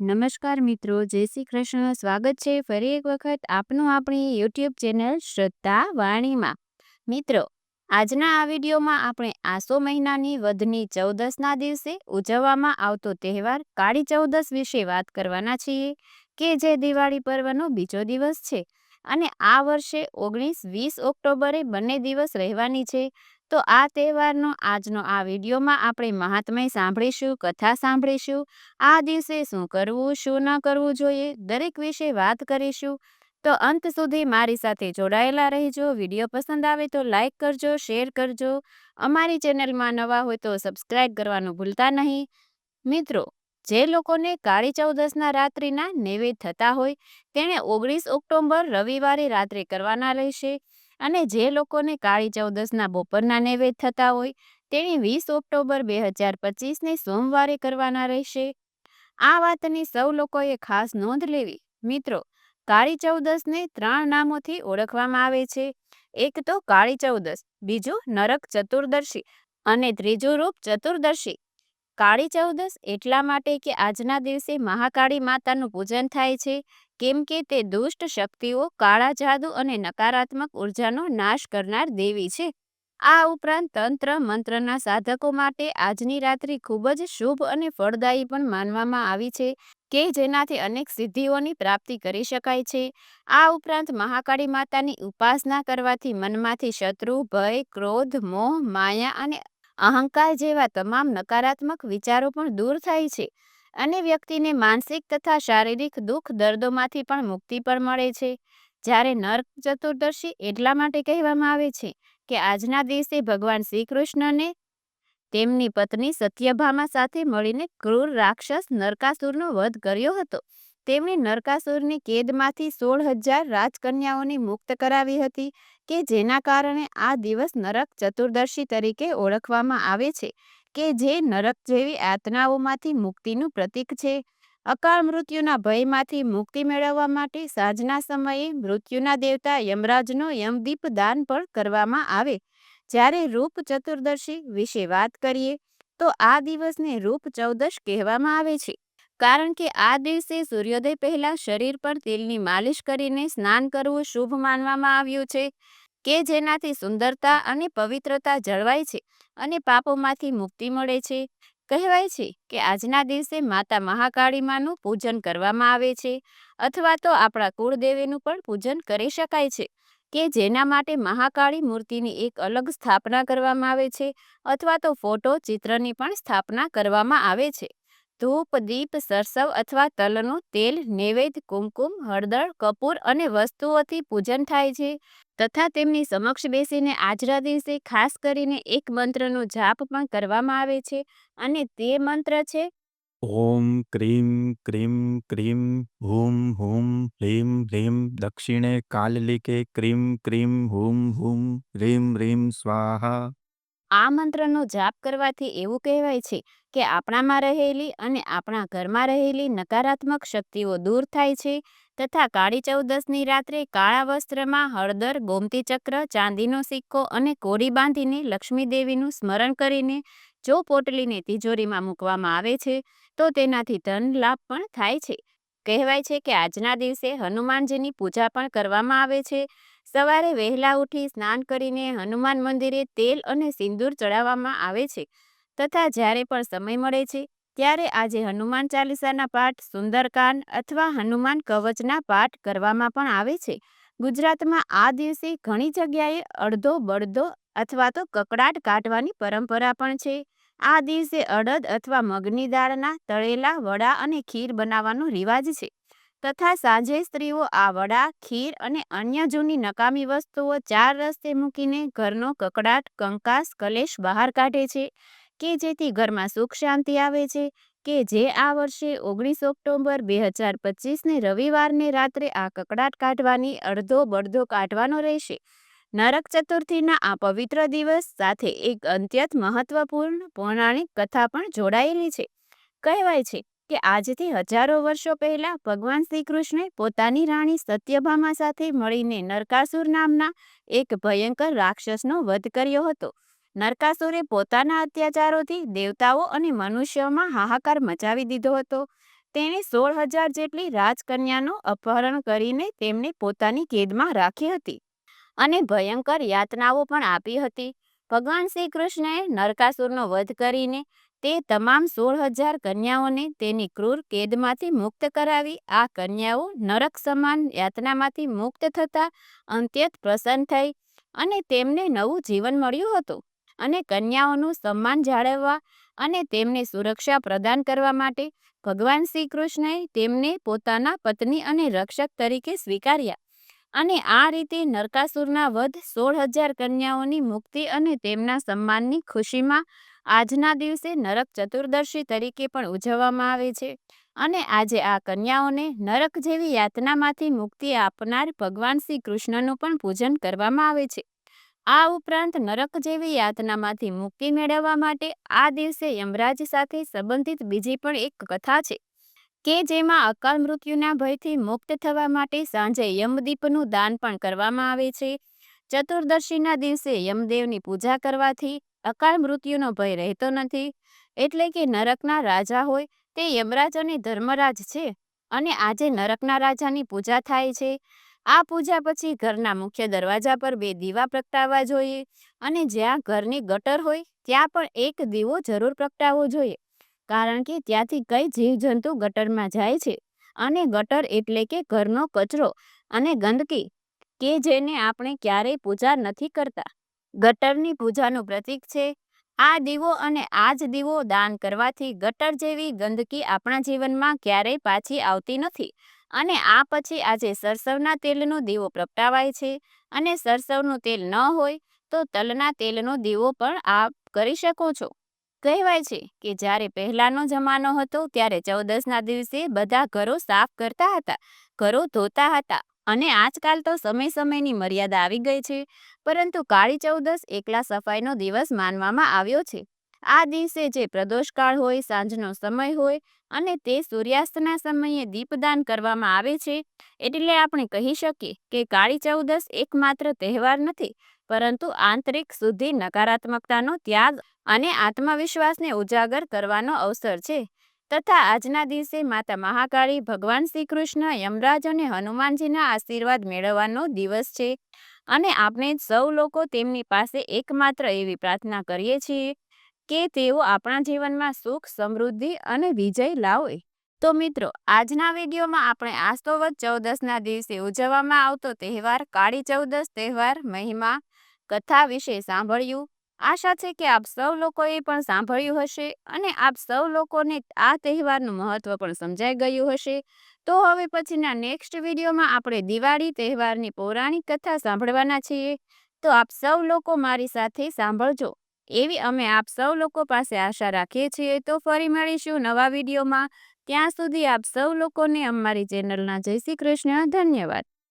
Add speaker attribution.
Speaker 1: નમસ્કાર મિત્રો, જય શ્રી કૃષ્ણ. સ્વાગત છે ફરી એક વખત આપનું આપણી યુટ્યુબ ચેનલ શ્રદ્ધા વાણીમાં. મિત્રો, આજના આ વિડીયોમાં આપણે આસો મહિનાની વધની ચૌદસના દિવસે ઉજવવામાં આવતો તહેવાર કાળી ચૌદસ વિશે વાત કરવાના છીએ, કે જે દિવાળી પર્વનો બીજો દિવસ છે. અને આ વર્ષે ઓગણીસ વીસ ઓક્ટોબરે બંને દિવસ રહેવાની છે. તો આ તહેવારનો આજનો આ વિડીયોમાં આપણે મહાત્મય સાંભળીશું, કથા સાંભળીશું, આ દિવસે શું કરવું, શું ન કરવું જોઈએ, દરેક વિશે વાત કરીશું. તો અંત સુધી મારી સાથે જોડાયેલા રહેજો. વીડિયો પસંદ આવે તો લાઇક કરજો, શેર કરજો. અમારી ચેનલમાં નવા હોય તો સબસ્ક્રાઇબ કરવાનું ભૂલતા નહીં. મિત્રો, જે લોકોને કાળી ચૌદસના રાત્રિના નૈવેદ્ય થતા હોય, તેણે ઓગણીસ ઓક્ટોબર રવિવારે રાત્રે કરવાના રહેશે. અને જે લોકોને કાળી ચૌદસના બપોરના નૈવેદ્ય થતા હોય, તેણે વીસ ઓક્ટોબર બે હજાર પચીસને સોમવારે કરવાના રહેશે. આ વાતની સૌ લોકોએ ખાસ નોંધ લેવી. મિત્રો, કાળી ચૌદસને ત્રણ નામોથી ઓળખવામાં આવે છે. એક તો કાળી ચૌદસ, બીજું નરક ચતુર્દશી અને ત્રીજું રૂપ ચતુર્દશી. કાળી ચૌદસ એટલા માટે કે આજના દિવસે મહાકાળી માતાનું પૂજન થાય છે. કેમ કે તે દુષ્ટ શક્તિઓ કાળા જાદુ અને નકારાત્મક ઉર્જાનો નાશ કરનાર દેવી છે. આ ઉપરાંત તંત્ર મંત્રના સાધકો માટે આજની રાત્રિ ખૂબ જ શુભ અને ફળદાયી પણ માનવામાં આવી છે કે જેનાથી અનેક સિદ્ધિઓની પ્રાપ્તિ કરી શકાય છે. આ ઉપરાંત મહાકાળી માતાની ઉપાસના કરવાથી મનમાંથી શત્રુ, ભય, ક્રોધ, મોહ, માયા અને અહંકાર જેવા તમામ નકારાત્મક વિચારો પણ દૂર થાય છે. અને વ્યક્તિને માનસિક તથા શારીરિક દુઃખ દર્દોમાંથી પણ મુક્તિ પણ મળે છે. જ્યારે નર્ક ચતુર્દશી એટલા માટે કહેવામાં આવે છે કે આજના દિવસે ભગવાન શ્રી કૃષ્ણને તેમની પત્ની સત્યભામા સાથે મળીને ક્રૂર રાક્ષસ નરકાસુરનો વધ કર્યો હતો. તેમણે નરકાસુરની કેદમાંથી સોળ હજાર રાજકન્યાઓને મુક્ત કરાવી હતી, કે જેના કારણે આ દિવસ નરક ચતુર્દશી તરીકે ઓળખવામાં આવે છે. કે જે નરક જેવી યાતનાઓમાંથી મુક્તિનું પ્રતીક છે. અકાળ મૃત્યુના ભયમાંથી મુક્તિ મેળવવા માટે સાંજના સમયે મૃત્યુના દેવતા યમરાજનો યમદીપ દાન પણ કરવામાં આવે. જ્યારે રૂપ ચતુર્દશી વિશે વાત કરીએ, તો આ દિવસને રૂપ ચૌદશ કહેવામાં આવે છે. કારણ કે આ દિવસે સૂર્યોદય પહેલા શરીર પર તેલની માલિશ કરીને સ્નાન કરવું શુભ માનવામાં આવ્યું છે. કે જેનાથી સુંદરતા અને પવિત્રતા જળવાય છે અને પાપોમાંથી મુક્તિ મળે છે. કહેવાય છે કે આજના દિવસે માતા મહાકાળીમાનું પૂજન કરવામાં આવે છે અથવા તો આપણા કુળદેવીનું પણ પૂજન કરી શકાય છે કે જેના માટે મહાકાળી મૂર્તિની એક અલગ સ્થાપના કરવામાં આવે છે અથવા તો ફોટો ચિત્રની પણ સ્થાપના કરવામાં આવે છે. ધૂપ, દીપ, સરસવ અથવા તલનું તેલ, નૈવેદ્ય, કુમકુમ, હળદર, કપૂર અને વસ્તુઓથી પૂજન થાય છે. તથા તેમની સમક્ષ બેસીને આજરા દિવસે ખાસ કરીને એક મંત્રનો જાપ પણ કરવામાં આવે છે. અને તે મંત્ર છે
Speaker 2: ઓમ ક્રીમ ક્રીમ ક્રીમ હુમ હુમ હ્રીમ હ્રીમ દક્ષિણે કાલલિકે ક્રીમ ક્રીમ હુમ હુમ હ્રીમ હ્રીમ સ્વાહા.
Speaker 1: આ મંત્રનો જાપ કરવાથી એવું કહેવાય છે કે આપણામાં રહેલી અને આપણા ઘરમાં રહેલી નકારાત્મક શક્તિઓ દૂર થાય છે. તથા કાળી ચૌદસની રાત્રે કાળા વસ્ત્રમાં હળદર, ગોમતી ચક્ર, ચાંદીનો સિક્કો અને કોરી બાંધીને લક્ષ્મીદેવીનું સ્મરણ કરીને જો પોટલીને તિજોરીમાં મૂકવામાં આવે છે, તો તેનાથી ધન લાભ પણ થાય છે. કહેવાય છે કે આજના દિવસે હનુમાનજીની પૂજા પણ કરવામાં આવે છે. સવારે વહેલા ઉઠી સ્નાન કરીને હનુમાન મંદિરે તેલ અને સિંદૂર ચડાવવામાં આવે છે તથા જ્યારે પણ સમય મળે છે ત્યારે આજે હનુમાન ચાલીસાના પાઠ, સુંદરકાંડ અથવા હનુમાન કવચના પાઠ કરવામાં પણ આવે છે. ગુજરાતમાં આ દિવસે ઘણી જગ્યાએ અડધો બળદો અથવા તો કકડાટ કાઢવાની પરંપરા પણ છે. આ દિવસે અડદ અથવા મગની દાળના તળેલા વડા અને ખીર બનાવવાનો રિવાજ છે. તથા સાંજે સ્ત્રીઓ આ વડા, ખીર અને અન્ય જૂની નકામી વસ્તુઓ ચાર રસ્તે મૂકીને ઘરનો કકડાટ, કંકાસ, કલેશ બહાર કાઢે છે. કે જેથી ઘરમાં સુખ શાંતિ આવે છે, કે જે આ વર્ષે ઓગણીસ ઓક્ટોબર બે હજાર પચીસને રવિવારને રાત્રે આ કકડાટ કાઢવાની અડધો બળધો કાઢવાનો રહેશે. નરક ચતુર્થીના આ પવિત્ર દિવસ સાથે એક અત્યંત મહત્વપૂર્ણ પૌરાણિક કથા પણ જોડાયેલી છે. કહેવાય છે કે આજથી હજારો વર્ષો પહેલા ભગવાન શ્રી કૃષ્ણે પોતાની રાણી સત્યભામા સાથે મળીને નરકાસુર નામના એક ભયંકર રાક્ષસનો વધ કર્યો હતો. નરકાસુરે પોતાના અત્યાચારોથી દેવતાઓ અને મનુષ્યોમાં હાહાકાર મચાવી દીધો હતો. તેણે સોળ હજાર જેટલી રાજકન્યાનું અપહરણ કરીને તેમને પોતાની કેદમાં રાખી હતી અને ભયંકર યાતનાઓ પણ આપી હતી. ભગવાન શ્રી કૃષ્ણએ નરકાસુરનો વધ કરીને તે તમામ સોળ હજાર કન્યાઓને તેની ક્રૂર કેદમાંથી મુક્ત કરાવી, આ કન્યાઓ નરક સમાન યાતનામાંથી મુક્ત થતાં અંત્યત પ્રસન્ન થઈ અને તેમને નવું જીવન મળ્યું હતું. અને કન્યાઓનું સન્માન જાળવવા અને તેમને સુરક્ષા પ્રદાન કરવા માટે ભગવાન શ્રી કૃષ્ણએ તેમને પોતાના પત્ની અને રક્ષક તરીકે સ્વીકાર્યા. અને આ રીતે નરકાસુરના વધ સોળ હજાર કન્યાઓની મુક્તિ અને તેમના સન્માનની ખુશીમાં આજના દિવસે નરક ચતુર્દશી તરીકે પણ ઉજવવામાં આવે છે. અને આજે આ કન્યાઓને નરક જેવી યાતનામાંથી મુક્તિ આપનાર ભગવાન શ્રી કૃષ્ણનું પણ પૂજન કરવામાં આવે છે. આ ઉપરાંત નરક જેવી યાતનામાંથી મુક્તિ મેળવવા માટે આ દિવસે યમરાજ સાથે સંબંધિત બીજી પણ એક કથા છે, કે જેમાં અકાલ મૃત્યુના ભયથી મુક્ત થવા માટે સાંજે યમદીપનું દાન પણ કરવામાં આવે છે. ચતુર્દશીના દિવસે યમદેવની પૂજા કરવાથી અકાલ મૃત્યુનો ભય રહેતો નથી, એટલે કે નરકના રાજા હોય તે યમરાજ અને ધર્મરાજ છે, અને આજે નરકના રાજાની પૂજા થાય છે. આ પૂજા પછી ઘરના મુખ્ય દરવાજા પર બે દીવા પ્રગટાવવા જોઈએ અને જ્યાં ઘરની ગટર હોય, ત્યાં પણ એક દીવો જરૂર પ્રગટાવવો જોઈએ. કારણ કે ત્યાંથી કઈ જીવજંતુ ગટરમાં જાય છે અને ગટર એટલે કે ઘરનો કચરો અને ગંદકી કે જેને આપણે ક્યારેય પૂજા નથી કરતા. ગટરની પૂજાનું પ્રતીક છે, આ દીવો અને આ જ દીવો દાન કરવાથી ગટર જેવી ગંદકી આપણા જીવનમાં ક્યારેય પાછી આવતી નથી. અને આ પછી આજે સરસવના તેલનો દીવો પ્રગટાવાય છે. અને સરસવનું તેલ ન હોય તો તલના તેલનો દીવો પણ આપ કરી શકો છો. કહેવાય છે કે જ્યારે પહેલાનો જમાનો હતો ત્યારે ચૌદસના દિવસે બધા ઘરો સાફ કરતા હતા, ઘરો ધોતા હતા અને આજકાલ તો સમય સમયની મર્યાદા આવી ગઈ છે. પરંતુ કાળી ચૌદસ એકલા સફાઈનો દિવસ માનવામાં આવ્યો છે. આ દિવસે જે પ્રદોષકાળ હોય, સાંજનો સમય હોય અને તે સૂર્યાસ્તના સમયે દીપદાન કરવામાં આવે છે, એટલે આપણે કહી શકીએ કે કાળી ચૌદસ એકમાત્ર તહેવાર નથી, પરંતુ આંતરિક શુદ્ધિ, નકારાત્મકતાનો ત્યાગ અને આત્મવિશ્વાસને ઉજાગર કરવાનો અવસર છે. તથા આજના દિવસે માતા મહાકાળી, ભગવાન શ્રી કૃષ્ણ, યમરાજ અને હનુમાનજીના આશીર્વાદ મેળવવાનો દિવસ છે. અને આપણે સૌ લોકો તેમની પાસે એકમાત્ર એવી પ્રાર્થના કરીએ છીએ કે તેઓ આપણા જીવનમાં સુખ, સમૃદ્ધિ અને વિજય લાવે. તો મિત્રો, આજના વિડીયોમાં આપણે આસ્તોવત ચૌદસના દિવસે ઉજવવામાં આવતો તહેવાર, કાળી ચૌદસ તહેવાર, મહિમા, કથા વિશે સાંભળ્યું. આશા છે કે આપ સૌ લોકોએ પણ સાંભળ્યું હશે અને આપ સૌ લોકોને આ તહેવારનું મહત્વ પણ સમજાઈ ગયું હશે. તો હવે પછીના નેક્સ્ટ વિડીયોમાં આપણે દિવાળી તહેવારની પૌરાણિક કથા સાંભળવાના છીએ. તો આપ સૌ લોકો મારી સાથે સાંભળજો. એવી અમે આપ સૌ લોકો પાસે આશા રાખીએ છીએ, તો ફરી મળીશું નવા વિડીયોમાં. ત્યાં સુધી આપ સૌ લોકોને અમારી ચેનલના જય શ્રી કૃષ્ણ. ધન્યવાદ.